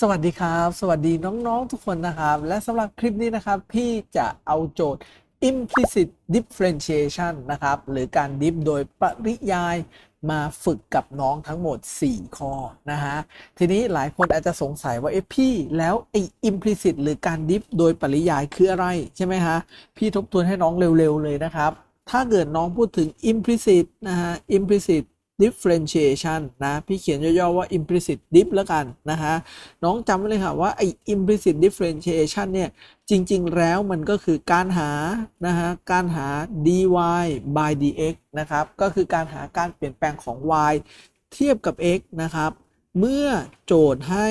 สวัสดีครับ สวัสดีน้องๆทุกคนนะครับ และสำหรับคลิปนี้นะครับ พี่จะเอาโจทย์ implicit differentiation นะครับ หรือการดิฟโดยปริยายมาฝึกกับน้องทั้งหมด 4 ข้อนะฮะ ทีนี้หลายคนอาจจะสงสัยว่าเอ๊ะพี่แล้วไอ้ implicit หรือการดิฟโดยปริยายคืออะไรใช่ไหมฮะ พี่ทบทวนให้น้องเร็วๆเลยนะครับ ถ้าเกิดน้องพูดถึง implicit นะฮะ implicit differentiation นะ พี่เขียนย่อๆว่า implicit diff แล้วกันนะฮะน้องจำไว้เลยค่ะว่าไอ้ implicit differentiation เนี่ย จริงๆ แล้วมันก็คือการหา นะฮะ การหา dy by dx นะครับ ก็คือการหาการเปลี่ยนแปลงของ y เทียบกับ x นะครับ เมื่อโจทย์ให้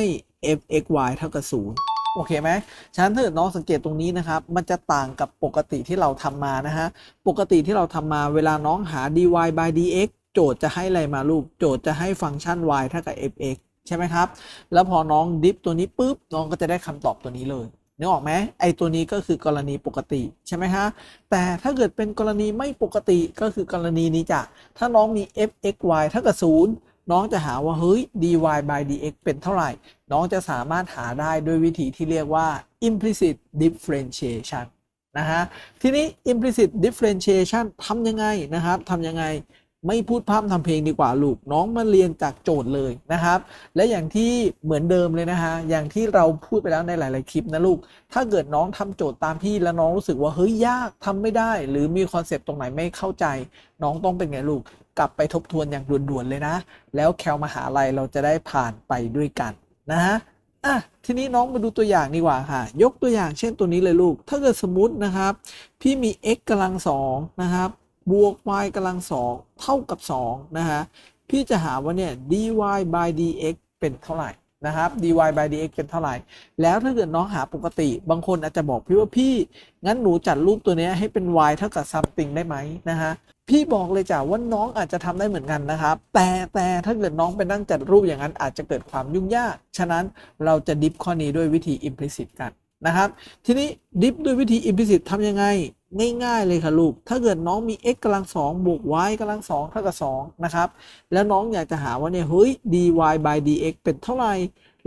f(x,y) เท่ากับ 0โอเคไหมฉะนั้นถ้าเกิดน้องสังเกตตรงนี้นะครับ มันจะต่างกับปกติที่เราทำมานะฮะ ปกติที่เราทำมาเวลาน้องหา dy by dx โจทย์จะให้อะไรมาลูก โจทย์จะให้ฟังก์ชัน y เท่ากับ fx ใช่ไหมครับ แล้วพอน้องดิฟตัวนี้ปุ๊บ น้องก็จะได้คำตอบตัวนี้เลยนึกออกไหมไอตัวนี้ก็คือกรณีปกติใช่ไหมฮะ แต่ถ้าเกิดเป็นกรณีไม่ปกติก็คือกรณีนี้จ้ะ ถ้าน้องมี f(x,y) เท่ากับ0น้องจะหาว่าเฮ้ย dy by dx เป็นเท่าไหร่ น้องจะสามารถหาได้ด้วยวิธีที่เรียกว่า implicit differentiation นะฮะ ทีนี้ implicit differentiation ทำยังไงนะครับทำยังไง ไม่พูดพร่ำทำเพลงดีกว่าลูกน้องมาเรียนจากโจทย์เลยนะครับ และอย่างที่เหมือนเดิมเลยนะฮะอย่างที่เราพูดไปแล้วในหลาย ๆ คลิปนะลูก ถ้าเกิดน้องทำโจทย์ตามพี่แล้วน้องรู้สึกว่าเฮ้ยยากทำไม่ได้ หรือมีคอนเซปต์ตรงไหนไม่เข้าใจ น้องต้องเป็นไงลูก กลับไปทบทวนอย่างด่วน ๆ เลยนะ แล้วแคลมหาลัยเราจะได้ผ่านไปด้วยกันนะฮะอะทีนี้น้องมาดูตัวอย่างดีกว่าค่ะ ยกตัวอย่างเช่นตัวนี้เลยลูก ถ้าเกิดสมมตินะครับ พี่มี x กำลังสองนะครับ บวก y กำลังสองเท่ากับ2นะฮะพี่จะหาว่าเนี่ย dy by dx เป็นเท่าไหร่นะครับ dy by dx เป็นเท่าไหร่ แล้วถ้าเกิดน้องหาปกติ บางคนอาจจะบอกพี่ว่าพี่ งั้นหนูจัดรูปตัวเนี้ยให้เป็น y เท่ากับ something ได้ไหมนะฮะ พี่บอกเลยจ้ะว่าน้องอาจจะทำได้เหมือนกันนะครับ แต่แต่ถ้าเกิดน้องไปนั่งจัดรูปอย่างนั้นอาจจะเกิดความยุ่งยาก ฉะนั้นเราจะดิฟข้อนี้ด้วยวิธี implicit กัน นะครับ ทีนี้ดิฟด้วยวิธี implicit ทำยังไง ง่ายๆเลยค่ะลูก ถ้าเกิดน้องมี x กำลังสองบวก y กำลังสองเท่ากับ2นะครับ แล้วน้องอยากจะหาว่าเนี่ยเฮ้ย dy by dx เป็นเท่าไหร่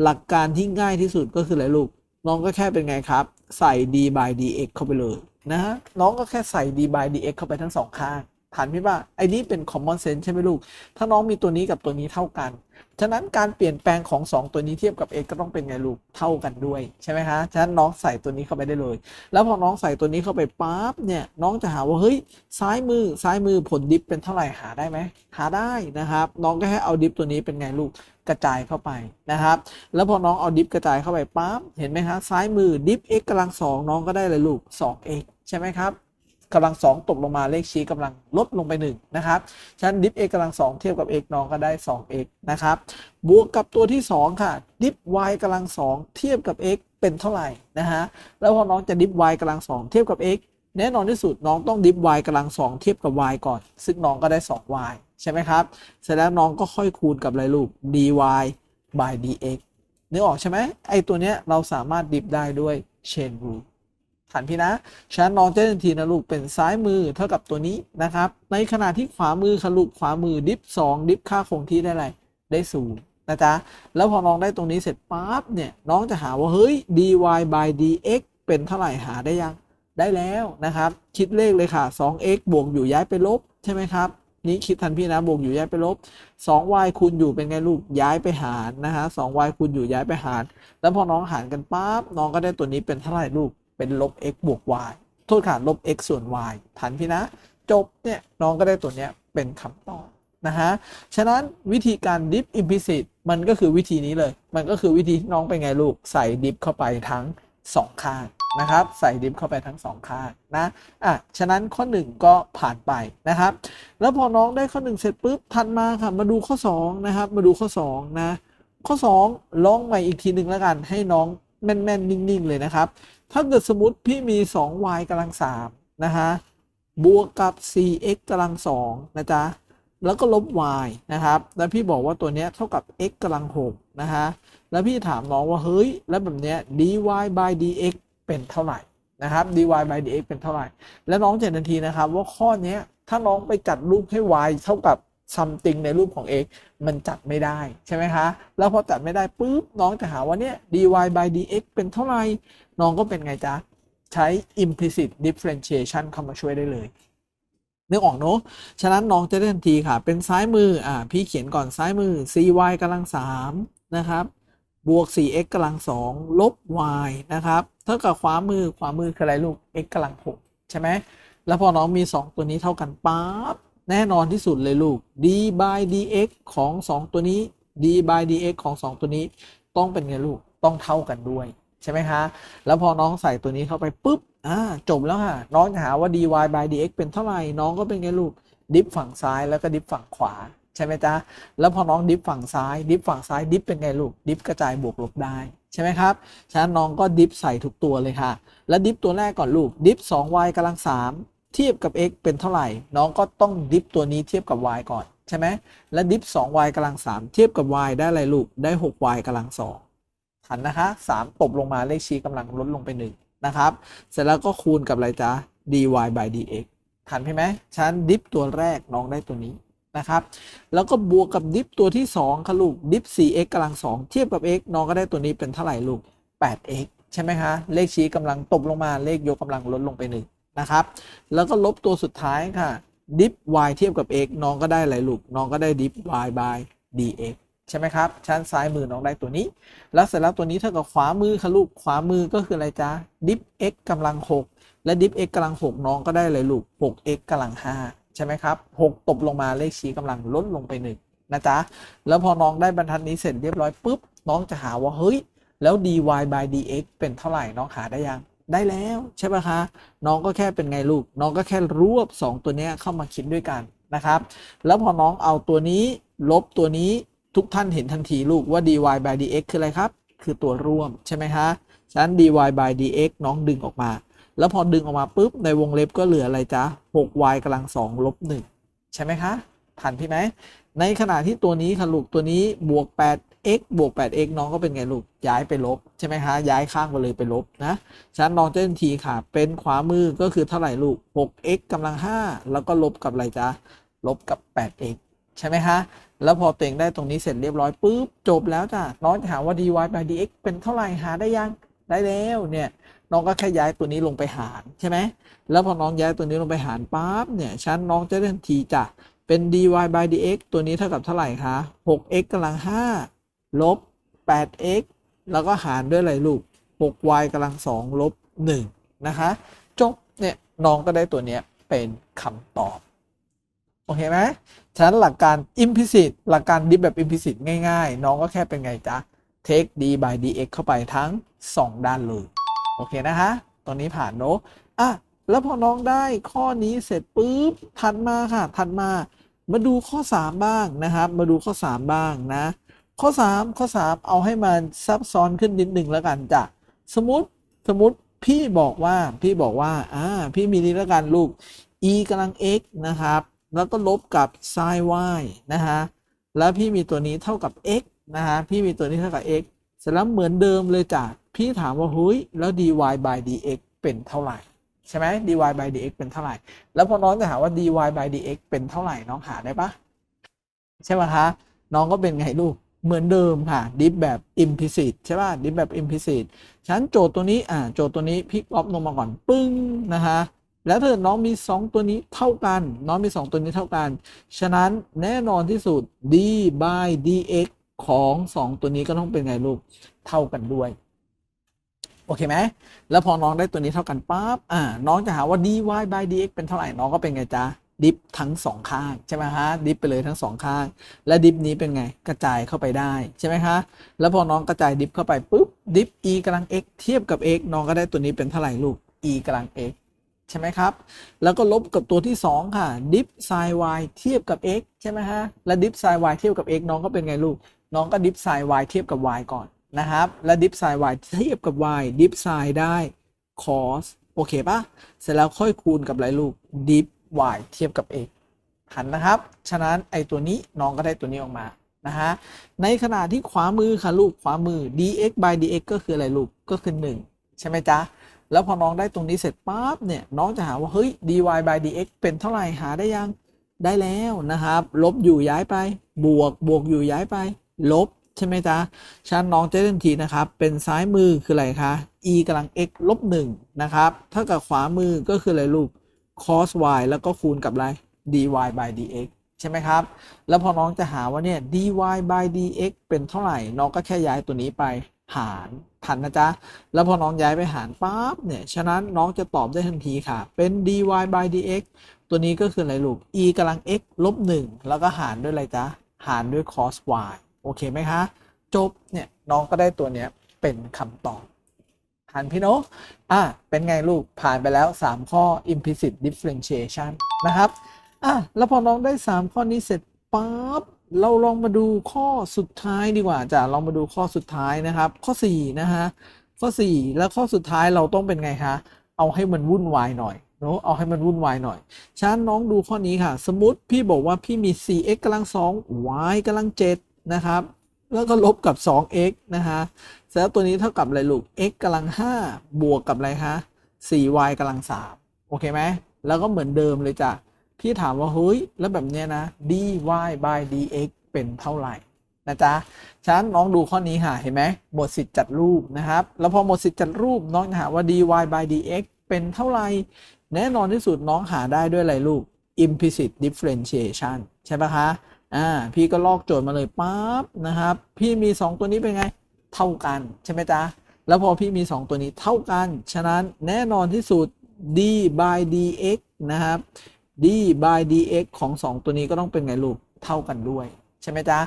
หลักการที่ง่ายที่สุดก็คืออะไรลูก น้องก็แค่เป็นไงครับ ใส่ d by dx เข้าไปเลยนะฮะ น้องก็แค่ใส่ d by dx เข้าไปทั้งสองข้าง ฐานพี่ว่าไอ้นี้เป็น common sense ใช่ไหมลูก ถ้าน้องมีตัวนี้กับตัวนี้เท่ากัน ฉะนั้นการเปลี่ยนแปลงของ 2 ตัวนี้เทียบกับ x ก็ต้องเป็นไงลูก เท่ากันด้วยใช่ไหมคะ ฉะนั้นน้องใส่ตัวนี้เข้าไปได้เลย แล้วพอน้องใส่ตัวนี้เข้าไปปั๊บเนี่ยน้องจะหาว่าเฮ้ยซ้ายมือซ้ายมือผลดิฟเป็นเท่าไหร่หาได้ไหมหาได้นะครับ น้องก็ให้เอาดิฟตัวนี้เป็นไงลูกกระจายเข้าไปนะครับ แล้วพอน้องเอาดิฟกระจายเข้าไปปั๊บเห็นไหมคะซ้ายมือดิฟ x กำลังสองน้องก็ได้เลยลูก 2x ใช่ไหมครับ กำลังสองตกลงมาเลขชี้กำลังลดลงไป1นะครับฉะนั้นดิฟ x กำลังสองเทียบกับ x น้องก็ได้ 2x นะครับบวกกับตัวที่ 2 ค่ะดิฟ y กำลังสองเทียบกับ x เป็นเท่าไหร่นะฮะแล้วพอน้องจะดิฟ y กำลังสองเทียบกับ x แน่นอนที่สุดน้องต้องดิฟ y กำลังสองเทียบกับ y ก่อน ซึ่งน้องก็ได้ 2y ใช่ไหมครับ เสร็จแล้วน้องก็ค่อยคูณกับอะไรลูก dy by dx นึกออกใช่ไหมไอตัวเนี้ยเราสามารถดิฟได้ด้วย chain rule ฐานพี่นะฉะนั้นน้องจะทันทีนะลูกเป็นซ้ายมือเท่ากับตัวนี้นะครับ ในขณะที่ขวามือค่ะลูกขวามือดิฟ2ดิฟค่าคงที่ได้ไรได้ศูนย์นะจ๊ะ แล้วพอน้องได้ตรงนี้เสร็จปั๊บเนี่ยน้องจะหาว่าเฮ้ย dy by dx เป็นเท่าไหร่หาได้ยังได้แล้วนะครับ คิดเลขเลยค่ะ 2x บวกอยู่ย้ายไปลบใช่ไหมครับนี้คิดทันพี่นะบวกอยู่ย้ายไปลบ 2y คูณอยู่เป็นไงลูกย้ายไปหารนะฮะ 2y คูณอยู่ย้ายไปหาร แล้วพอน้องหารกันปั๊บน้องก็ได้ตัวนี้เป็นเท่าไหร่ลูก เป็นลบ x บวก y โทษค่ะลบ x ส่วน y ทันพี่นะ จบเนี่ยน้องก็ได้ตัวเนี้ยเป็นคำตอบนะฮะ ฉะนั้นวิธีการ dip implicit มันก็คือวิธีนี้เลย มันก็คือวิธีน้องเป็นไงลูกใส่ dip เข้าไปทั้ง 2 ข้างนะครับ ใส่ dip เข้าไปทั้ง 2 ข้างนะอะฉะนั้นข้อ 1 ก็ผ่านไปนะครับ แล้วพอน้องได้ข้อ 1 เสร็จปุ๊บถัดมาค่ะ มาดูข้อ 2 นะครับ มาดูข้อ 2 นะ ข้อ 2 ลองใหม่อีกทีหนึ่งแล้วกันให้น้อง แม่นๆ นิ่ง ๆ เลยนะครับ ถ้าเกิดสมมติพี่มี 2y กำลัง3นะฮะบวกกับ 4x กำลัง2นะจ๊ะแล้วก็ลบ y นะครับ แล้วพี่บอกว่าตัวเนี้ยเท่ากับ x กำลัง6นะฮะ แล้วพี่ถามน้องว่าเฮ้ย แล้วแบบเนี้ย dy by dx เป็นเท่าไหร่นะครับ dy by dx เป็นเท่าไหร่ แล้วน้องจะเห็นทันทีนะครับว่าข้อเนี้ยถ้าน้องไปจัดรูปให้ y เท่ากับ something ในรูปของ x มันจัดไม่ได้ใช่ไหมคะ แล้วพอจัดไม่ได้ปุ๊บน้องจะหาว่าเนี่ย dy by dx เป็นเท่าไหร่ น้องก็เป็นไงจ๊ะ ใช้ implicit differentiation เข้ามาช่วยได้เลยนึกออกเนอะฉะนั้นน้องจะได้ทันทีค่ะ เป็นซ้ายมือ อ่า พี่เขียนก่อนซ้ายมือ cy กำลัง3นะครับ บวก 4x กำลัง2ลบ y นะครับ เท่ากับขวามือ ขวามือคืออะไรลูก x กำลัง6ใช่ไหม แล้วพอน้องมี 2 ตัวนี้เท่ากันปั๊บ แน่นอนที่สุดเลยลูก d by dx ของ 2 ตัวนี้ d by dx ของ 2 ตัวนี้ ต้องเป็นไงลูก ต้องเท่ากันด้วย ใช่ไหมคะ แล้วพอน้องใส่ตัวนี้เข้าไปปุ๊บ อ่า จบแล้วค่ะ น้องจะหาว่า dy by dx เป็นเท่าไหร่ น้องก็เป็นไงลูก ดิฟฝั่งซ้ายแล้วก็ดิฟฝั่งขวา ใช่ไหมจ๊ะ แล้วพอน้องดิฟฝั่งซ้าย ดิฟฝั่งซ้าย ดิฟเป็นไงลูก ดิฟกระจายบวกลบได้ใช่ไหมครับ ฉะนั้นน้องก็ดิฟใส่ทุกตัวเลยค่ะ แล้วดิฟตัวแรกก่อนลูก ดิฟ 2y กำลัง3 เทียบกับ x เป็นเท่าไหร่ น้องก็ต้องดิฟตัวนี้เทียบกับ y ก่อน ใช่ไหมแล้วดิฟ 2y กำลัง 3 เทียบกับ y ได้อะไรลูก ได้ 6y กำลัง2ทันนะคะ 3 ตบลงมาเลขชี้กำลังลดลงไป 1 นะครับ เสร็จแล้วก็คูณกับอะไรจ๊ะ dy by dx ทันใช่ไหมฉันดิฟตัวแรกน้องได้ตัวนี้นะครับ แล้วก็บวกกับดิฟตัวที่2ค่ะลูก ดิฟ 4x กำลัง 2 เทียบกับ x น้องก็ได้ตัวนี้เป็นเท่าไหร่ลูก 8x ใช่ไหมคะ เลขชี้กำลังตบลงมา เลขยกกำลังลดลงไป1 นะครับ แล้วก็ลบตัวสุดท้ายค่ะดิฟ y เทียบกับ x น้องก็ได้อะไรลูกน้องก็ได้ดิฟ y by dx ใช่ไหมครับ ชั้นซ้ายมือน้องได้ตัวนี้ แล้วเสร็จแล้วตัวนี้เท่ากับขวามือค่ะลูกขวามือก็คืออะไรจ๊ะดิฟ x กำลัง 6 และดิฟ x กำลัง 6 น้องก็ได้เลยลูก 6x กำลัง 5 ใช่ไหมครับ 6 ตบลงมาเลขชี้กำลังลดลงไป1นะจ๊ะแล้วพอน้องได้บรรทัดนี้เสร็จเรียบร้อยปุ๊บน้องจะหาว่าเฮ้ยแล้ว dy by dx เป็นเท่าไหร่น้องหาได้ยัง ได้แล้วใช่ปะคะ น้องก็แค่เป็นไงลูก น้องก็แค่รวบ 2 ตัวนี้เข้ามาคิดด้วยกันนะครับ แล้วพอน้องเอาตัวนี้ลบตัวนี้ทุกท่านเห็นทันทีลูกว่า dy by dx คืออะไรครับ คือตัวร่วมใช่ไหมคะฉะนั้น dy by dx น้องดึงออกมา แล้วพอดึงออกมาปุ๊บในวงเล็บก็เหลืออะไรจ๊ะ 6y กำลัง2ลบ1ใช่ไหมคะทันพี่ไหมในขณะที่ตัวนี้ค่ะลูกตัวนี้บวก x บวก 8x น้องก็เป็นไงลูก ย้ายไปลบ ใช่ไหมคะ ย้ายข้างไปเลยไปลบนะ ฉะนั้นน้องจะทันทีค่ะ เป็นขวามือก็คือเท่าไหร่ลูก 6x กำลัง 5 แล้วก็ลบกับอะไรจ๊ะ ลบกับ 8x ใช่ไหมคะ แล้วพอเตัวเองได้ตรงนี้เสร็จเรียบร้อยปุ๊บ จบแล้วจ้ะ น้องจะหาว่า dy by dx เป็นเท่าไหร่ หาได้ยัง ได้แล้วเนี่ย น้องก็แค่ย้ายตัวนี้ลงไปหารใช่ไหม แล้วพอน้องย้ายตัวนี้ลงไปหารปั๊บเนี่ยชั้นน้องจะได้ทันทีจ้ะ เป็น dy by dx ตัวนี้เท่ากับเท่าไหร่คะ 6x กำลัง5 ลบ 8x แล้วก็หารด้วยอะไรลูก 6y กำลัง 2 ลบ 1 นะคะ จบ เนี่ย น้องก็ได้ตัวเนี้ยเป็นคำตอบ โอเคไหมฉะนั้นหลักการ implicit หลักการ ดิฟแบบ implicit ง่าย ๆ น้องก็แค่เป็นไงจ๊ะ take d by dx เข้าไปทั้ง 2 ด้านเลย โอเคนะคะตรงนี้ผ่านเนอะอะ แล้วพอน้องได้ข้อนี้เสร็จปุ๊บ ถัดมาค่ะ ถัดมา มาดูข้อ 3 บ้างนะครับ มาดูข้อ 3 บ้างนะ ข้อ 3 ข้อ 3 เอาให้มันซับซ้อนขึ้นนิดหนึ่งแล้วกันจ้ะสมมติสมมติพี่บอกว่าพี่บอกว่าอ่าพี่มีนี้แล้วกันลูก e กำลัง x นะครับ แล้วก็ลบกับ sin y นะฮะแล้วพี่มีตัวนี้เท่ากับ x นะฮะพี่มีตัวนี้เท่ากับ x เสร็จแล้วเหมือนเดิมเลยจ้ะพี่ถามว่าเฮ้ยแล้ว dy by dx เป็นเท่าไหร่ใช่ไหม dy by dx เป็นเท่าไหร่ แล้วพอน้องจะหาว่า dy by dx เป็นเท่าไหร่น้องหาได้ปะใช่ไหมคะ น้องก็เป็นไงลูก เหมือนเดิมค่ะดิฟแบบ implicit ใช่ป่ะดิฟแบบ implicit ฉันโจทย์ตัวนี้อ่าโจทย์ตัวนี้พลิกออฟลงมาก่อนปึ้งนะคะแล้วถ้าน้องมี 2 ตัวนี้เท่ากัน น้องมี 2 ตัวนี้เท่ากัน ฉะนั้นแน่นอนที่สุด d by dx ของ 2 ตัวนี้ก็ต้องเป็นไงลูกเท่ากันด้วย โอเคไหมแล้วพอน้องได้ตัวนี้เท่ากันปั๊บอ่าน้องจะหาว่า dy by dx เป็นเท่าไหร่น้องก็เป็นไงจ๊ะ ดิฟทั้งสองข้างใช่ไหมฮะดิฟไปเลยทั้งสองข้าง และดิฟนี้เป็นไงกระจายเข้าไปได้ใช่ไหมคะแล้วพอน้องกระจายดิฟเข้าไปปุ๊บดิฟ e กำลัง x เทียบกับ x น้องก็ได้ตัวนี้เป็นเท่าไหร่ลูก e กำลัง x ใช่ไหมครับ แล้วก็ลบกับตัวที่ 2 ค่ะ ดิฟ sin y เทียบกับ x ใช่ไหมฮะ และดิฟ sin y เทียบกับ x น้องก็เป็นไงลูก น้องก็ดิฟ sin y เทียบกับ y ก่อนนะครับ และดิฟ sin y เทียบกับ y ดิฟ sin ได้ cos โอเคปะเสร็จแล้วค่อยคูณกับอะไรลูก ดิฟ y เทียบกับ x หันนะครับ ฉะนั้นไอตัวนี้น้องก็ได้ตัวนี้ออกมานะฮะ ในขณะที่ขวามือค่ะลูกขวามือ dx by dx ก็คืออะไรลูก ก็คือ 1 ใช่ไหมจ๊ะ แล้วพอน้องได้ตรงนี้เสร็จปั๊บเนี่ยน้องจะหาว่าเฮ้ย dy by dx เป็นเท่าไหร่หาได้ยังได้แล้วนะครับ ลบอยู่ย้ายไป บวกบวกอยู่ย้ายไป ลบใช่ไหมจ๊ะชั้นน้องจะได้ทันทีนะครับ เป็นซ้ายมือคืออะไรคะ e กำลัง x ลบหนึ่งนะครับเท่ากับขวามือก็คืออะไรลูก cos y แล้วก็คูณกับอะไร dy by dx ใช่ไหมครับ แล้วพอน้องจะหาว่าเนี่ย dy by dx เป็นเท่าไหร่ น้องก็แค่ย้ายตัวนี้ไปหารทันนะจ๊ะ แล้วพอน้องย้ายไปหารปั๊บเนี่ย ฉะนั้นน้องจะตอบได้ทันทีค่ะ เป็น dy by dx ตัวนี้ก็คืออะไรลูก e กำลัง x ลบหนึ่งแล้วก็หารด้วยอะไรจ๊ะ หารด้วย cos y โอเคไหมคะ จบเนี่ยน้องก็ได้ตัวเนี้ยเป็นคำตอบ ผ่านพี่โนอะเป็นไงลูกผ่านไปแล้ว 3 ข้อ implicit differentiation นะครับอะแล้วพอน้องได้ 3 ข้อนี้เสร็จปั๊บเราลองมาดูข้อสุดท้ายดีกว่าจ้ะลองมาดูข้อสุดท้ายนะครับ ข้อ 4 นะฮะข้อ 4 แล้วข้อสุดท้ายเราต้องเป็นไงคะเอาให้มันวุ่นวายหน่อยเนอะเอาให้มันวุ่นวายหน่อยฉะนั้นน้องดูข้อนี้ค่ะ สมมติพี่บอกว่าพี่มี 4x กำลัง 2 y กำลัง 7 นะครับ แล้วก็ลบกับ 2x นะฮะ เสร็จแล้วตัวนี้เท่ากับอะไรลูก x กำลัง5บวกกับอะไรคะ 4y กำลัง3โอเคไหมแล้วก็เหมือนเดิมเลยจ้ะพี่ถามว่าเฮ้ยแล้วแบบเนี้ยนะ dy by dx เป็นเท่าไหร่นะจ๊ะฉะนั้นน้องดูข้อนี้ค่ะเห็นไหมหมดสิทธิ์จัดรูปนะครับ แล้วพอหมดสิทธิ์จัดรูปน้องจะหาว่า dy by dx เป็นเท่าไหร่ แน่นอนที่สุดน้องหาได้ด้วยอะไรลูก implicit differentiation ใช่ปะคะ อ่า พี่ก็ลอกโจทย์มาเลยปั๊บนะครับ พี่มี 2 ตัวนี้เป็นไง เท่ากันใช่ไหมจ๊ะ แล้วพอพี่มี 2 ตัวนี้เท่ากัน ฉะนั้นแน่นอนที่สุด d by dx นะครับ d by dx ของ 2 ตัวนี้ก็ต้องเป็นไงลูกเท่ากันด้วยใช่ไหมจ๊ะ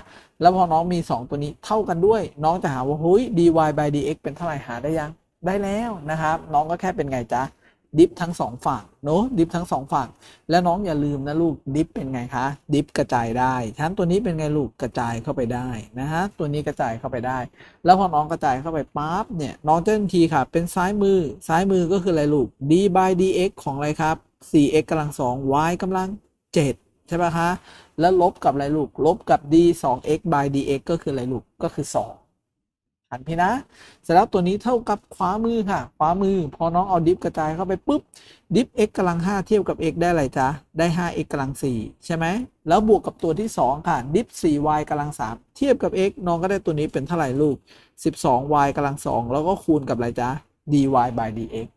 แล้วพอน้องมี 2 ตัวนี้เท่ากันด้วย น้องจะหาว่าเฮ้ย dy by dx เป็นเท่าไหร่หาได้ยังได้แล้วนะครับ น้องก็แค่เป็นไงจ๊ะ ดิฟทั้งสองฝั่งเนอะดิฟทั้งสองฝั่ง แล้วน้องอย่าลืมนะลูกดิฟเป็นไงคะดิฟกระจายได้ฉะนั้นตัวนี้เป็นไงลูกกระจายเข้าไปได้นะฮะตัวนี้กระจายเข้าไปได้ แล้วพอน้องกระจายเข้าไปปั๊บเนี่ยน้องจะทันทีค่ะ เป็นซ้ายมือซ้ายมือก็คืออะไรลูก d by dx ของอะไรครับ 4x กำลัง 2 y กำลัง 7 ใช่ปะคะ แล้วลบกับอะไรลูก ลบกับ d 2x by dx ก็คืออะไรลูกก็คือ 2 หันพี่นะ เสร็จแล้วตัวนี้เท่ากับขวามือค่ะ ขวามือ พอน้องเอาดิฟกระจายเข้าไปปุ๊บ ดิฟ x กำลัง 5 เทียบกับ x ได้อะไรจ๊ะ ได้ 5x กำลัง 4 ใช่ไหม แล้วบวกกับตัวที่ 2 ค่ะ ดิฟ 4y กำลัง 3 เทียบกับ x น้องก็ได้ตัวนี้เป็นเท่าไหร่ลูก 12y กำลัง 2 แล้วก็คูณกับอะไรจ๊ะ dy by dx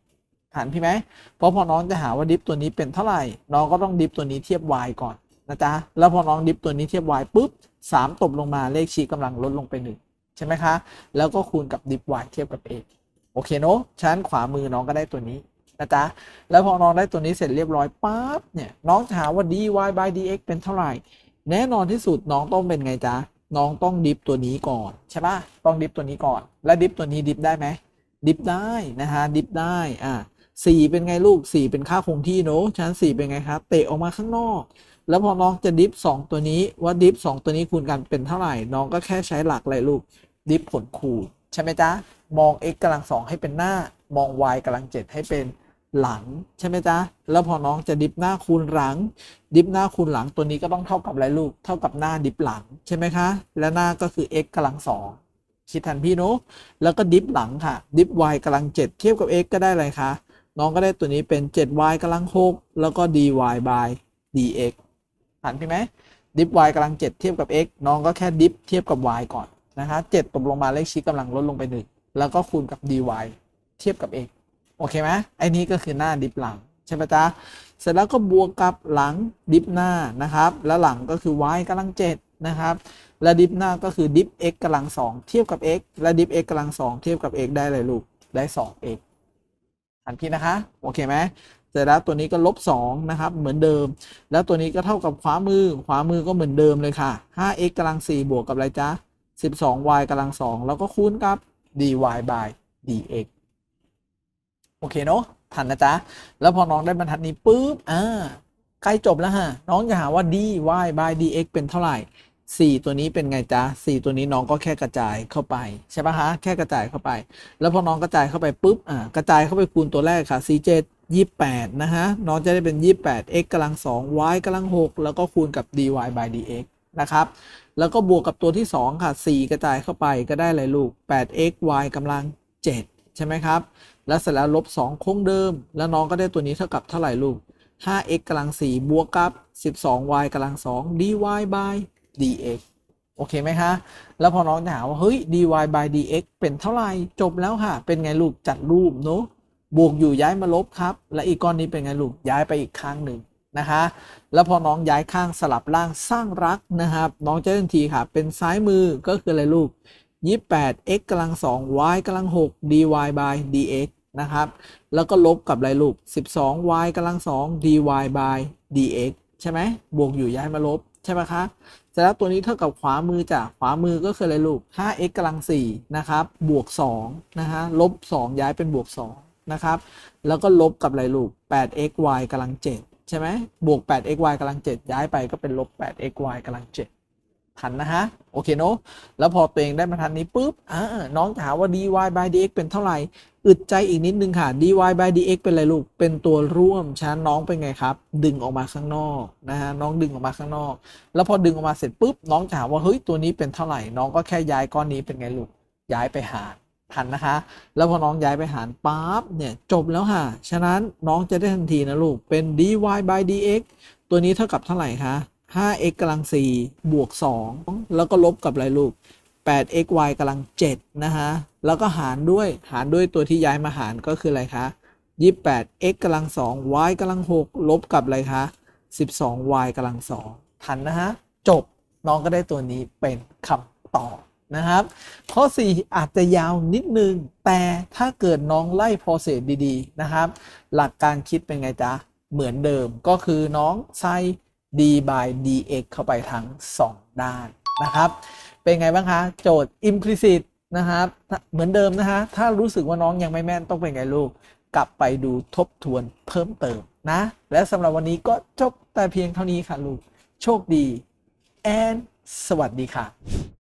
หันพี่ไหม เพราะพอน้องจะหาว่าดิฟตัวนี้เป็นเท่าไหร่ น้องก็ต้องดิฟตัวนี้เทียบ y ก่อนนะจ๊ะ แล้วพอน้องดิฟตัวนี้เทียบ y ปุ๊บ 3 ตบลงมาเลขชี้กำลังลดลงไป1 ใช่ไหมคะ แล้วก็คูณกับดิฟ y เทียบกับ x โอเคเนอะชั้นขวามือน้องก็ได้ตัวนี้นะจ๊ะ แล้วพอน้องได้ตัวนี้เสร็จเรียบร้อยปั๊บเนี่ยน้องจะหาว่า dy by dx เป็นเท่าไหร่ แน่นอนที่สุดน้องต้องเป็นไงจ๊ะ น้องต้องดิฟตัวนี้ก่อนใช่ปะต้องดิฟตัวนี้ก่อน แล้วดิฟตัวนี้ดิฟได้ไหมดิฟได้นะฮะดิฟได้อะสี่เป็นไงลูกสี่เป็นค่าคงที่เนอะชั้นสี่เป็นไงครับเตะออกมาข้างนอก แล้วพอน้องจะดิฟสองตัวนี้ว่าดิฟสองตัวนี้คูณกันเป็นเท่าไหร่ น้องก็แค่ใช้หลักอะไรลูก ดิฟผลคูณใช่ไหมจ๊ะ มอง x กำลังสองให้เป็นหน้า มอง y กำลังเจ็ดให้เป็นหลังใช่ไหมจ๊ะ แล้วพอน้องจะดิฟหน้าคูณหลัง ดิฟหน้าคูณหลังตัวนี้ก็ต้องเท่ากับอะไรลูก เท่ากับหน้าดิฟหลังใช่ไหมคะ และหน้าก็คือ x กำลังสองคิดทันพี่เนอะแล้วก็ดิฟหลังค่ะ ดิฟ y กำลังเจ็ดเทียบกับ x ก็ได้อะไรคะน้องก็ได้ตัวนี้เป็น 7y กำลังหกแล้วก็ dy by dx หันพี่ไหมดิฟ y กำลัง7เทียบกับ x น้องก็แค่ดิฟเทียบกับ y ก่อน นะคะ7ตกลงมาเลขชี้กำลังลดลงไป1แล้วก็คูณกับ dy เทียบกับ x โอเคไหมไอ้นี้ก็คือหน้าดิฟหลัง ใช่ไหมจ๊ะ เสร็จแล้วก็บวกกับหลังดิฟหน้านะครับ แล้วหลังก็คือ y กำลัง7นะครับ และดิฟหน้าก็คือดิฟ x กำลัง2เทียบกับ x และดิฟ x กำลัง2เทียบกับ x ได้เลยลูก ได้ 2x หันพี่นะคะ โอเคไหมเสร็จแล้วตัวนี้ก็ลบ2นะครับ เหมือนเดิม แล้วตัวนี้ก็เท่ากับขวามือ ขวามือก็เหมือนเดิมเลยค่ะ 5x กำลัง4บวกกับอะไรจ๊ะ 12y กำลัง 2 แล้วก็คูณกับ dy by dx โอเคเนอะทันนะจ๊ะ แล้วพอน้องได้บรรทัดนี้ปุ๊บ อ่า ใกล้จบแล้วฮะ น้องจะหาว่า dy by dx เป็นเท่าไหร่ 4 ตัวนี้เป็นไงจ๊ะ 4 ตัวนี้น้องก็แค่กระจายเข้าไป ใช่ปะคะแค่กระจายเข้าไป แล้วพอน้องกระจายเข้าไปปุ๊บ อ่า กระจายเข้าไปคูณตัวแรกค่ะ4 7 28 นะฮะ น้องจะได้เป็น 28 x กำลัง2 y กำลัง6แล้วก็คูณกับ dy by dx นะครับ แล้วก็บวกกับตัวที่ 2 ค่ะ 4 กระจายเข้าไปก็ได้เลยลูก 8x y กำลัง 7 ใช่ไหมครับ แล้วเสร็จแล้วลบ 2 คงเดิม แล้วน้องก็ได้ตัวนี้เท่ากับเท่าไหร่ลูก 5x กำลัง 4 บวกกับ 12y กำลัง 2 dy by dx โอเคไหมคะ แล้วพอน้องถามว่าเฮ้ย dy by dx เป็นเท่าไหร่ จบแล้วค่ะ เป็นไงลูก จัดรูปเนอะบวกอยู่ย้ายมาลบครับ และอีกก้อนนี้เป็นไงลูก ย้ายไปอีกข้งหนึ่ง นะคะ แล้วพอน้องย้ายข้างสลับล่างสร้างรักนะครับ น้องจะทันทีค่ะ เป็นซ้ายมือก็คืออะไรลูก 28 x กำลัง2 y กำลัง6 dy by dx นะครับ แล้วก็ลบกับอะไรลูก 12 y กำลัง2 dy by dx ใช่ไหมบวกอยู่ย้ายมาลบใช่ไหมคะเสร็จแล้วตัวนี้เท่ากับขวามือจากขวามือก็คืออะไรลูก 5x กำลัง4นะครับ บวก2นะฮะ ลบ 2 ย้ายเป็นบวก2นะครับ แล้วก็ลบกับอะไรลูก 8xy กำลัง7 ใช่ไหมบวก 8xy กำลัง 7 ย้ายไปก็เป็นลบ 8xy กำลัง 7 ทันนะฮะ โอเคเนอะแล้วพอตัวเองได้มาทันนี้ปุ๊บอ่าน้องถามว่า dy by dx เป็นเท่าไหร่ อึดใจอีกนิดนึงค่ะ dy by dx เป็นอะไรลูก เป็นตัวร่วมฉะนันน้องเป็นไงครับ ดึงออกมาข้างนอกนะฮะ น้องดึงออกมาข้างนอก แล้วพอดึงออกมาเสร็จปุ๊บ น้องถามว่า เฮ้ย ตัวนี้เป็นเท่าไหร่ น้องก็แค่ย้ายก้อนนี้เป็นไงลูก ย้ายไปหาร ทันนะคะ แล้วพอน้องย้ายไปหารปั๊บเนี่ยจบแล้วค่ะ ฉะนั้นน้องจะได้ทันทีนะลูก เป็น dy by dx ตัวนี้เท่ากับเท่าไหร่คะ 5x กำลัง 4 บวก 2 แล้วก็ลบกับอะไรลูก 8xy กำลัง 7 นะฮะแล้วก็หารด้วย หารด้วยตัวที่ย้ายมาหารก็คืออะไรคะ 28x กำลัง 2 y กำลัง 6 ลบกับอะไรคะ 12y กำลัง 2 ทันนะฮะ จบ น้องก็ได้ตัวนี้เป็นคำตอบ นะครับ ข้อ 4 อาจจะยาวนิดนึง แต่ถ้าเกิดน้องไล่โปรเซสดีๆ นะครับ หลักการคิดเป็นไงจ๊ะ เหมือนเดิมก็คือน้องใส่ d by dx เข้าไปทั้ง 2 ด้านนะครับ เป็นไงบ้างคะ โจทย์ implicit นะครับ เหมือนเดิมนะฮะ ถ้ารู้สึกว่าน้องยังไม่แม่นต้องเป็นไงลูก กลับไปดูทบทวนเพิ่มเติมนะ และสำหรับวันนี้ก็จบแต่เพียงเท่านี้ค่ะลูก โชคดี and สวัสดีค่ะ